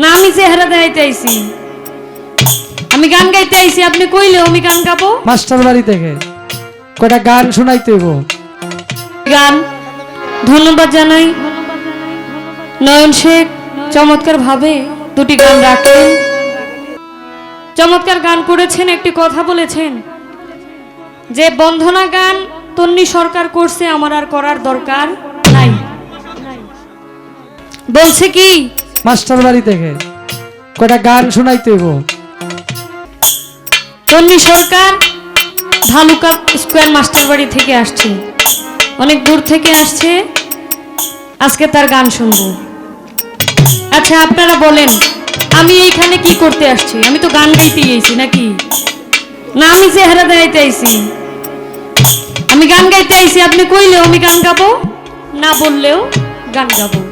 না আমি চেহারা দেখাইতে আইছি। আমি গান গাইতে আইছি আপনি কইলে আমি গান গাবো? মাস্টার বাড়ি থেকে। কয়টা গান শোনাইতে হইব? গান ধন্যবাদ জানাই। নয়ন শেখ চমৎকার ভাবে দুটি গান রাখেন। চমৎকার গান করেছেন একটি কথা বলেছেন। যে বন্ধনা গান তন্নি সরকার করছে আমার আর করার দরকার নাই। বলছে কি মাস্টার বাড়ি থেকে। কটা গান শোনাইতে তন্নি সরকার ভালুকা স্কোয়ার মাস্টার বাড়ি থেকে আসছে। অনেক দূর থেকে আসছে। আজকে তার গান শুনব। আচ্ছা আপনারা বলেন, আমি এইখানে কি করতে আসছি? আমি তো গান গাইতে আইছি নাকি? না, আমি চেহারা দেখাইতে আইছি। আমি গান গাইতে আইছি, আপনি কইলেও আমি গান গাবো? না বললেও গান গাবো।